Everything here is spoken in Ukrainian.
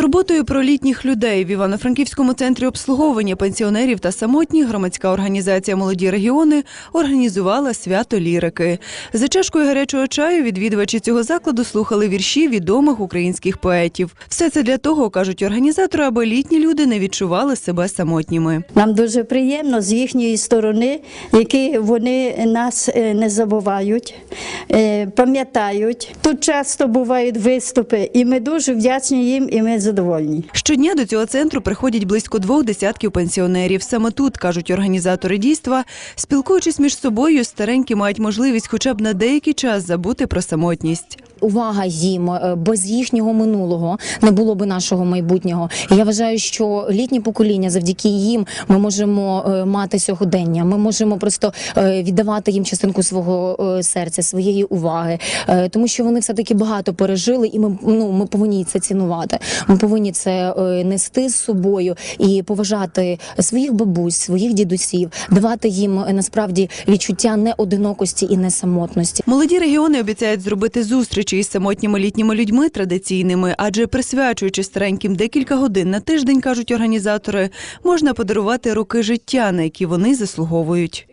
турботою про літніх людей в Івано-Франківському центрі обслуговування пенсіонерів та самотніх громадська організація Молоді регіони організувала свято лірики. За чашкою гарячого чаю відвідувачі цього закладу слухали вірші відомих українських поетів. Все це для того, кажуть організатори, аби літні люди не відчували себе самотніми. Нам дуже приємно з їхньої сторони, які вони нас е, не забувають, е, пам'ятають. Тут часто бувають виступи, і ми дуже вдячні їм, і ми задовольні. Щодня до цього центру приходять близько двох десятків пенсіонерів. Саме тут, кажуть організатори дійства, спілкуючись між собою, старенькі мають можливість хоча б на деякий час забути про самотність. Увага їм е, без їхнього минулого не було би нашого майбутнього. І я вважаю, що літнє покоління, завдяки їм, ми можемо е, мати сьогодення. Ми можемо просто е, віддавати їм частинку свого серця, своєї уваги, тому що вони все таки багато пережили, і ми ну ми повинні це цінувати. Ми повинні це нести з собою і поважати своїх бабусь, своїх дідусів, давати їм насправді відчуття неодинокості і несамотності. Молоді регіони обіцяють зробити зустрічі із самотніми літніми людьми традиційними, адже присвячуючи стареньким декілька годин на тиждень, кажуть організатори, можна подарувати роки життя, на які вони заслуговують.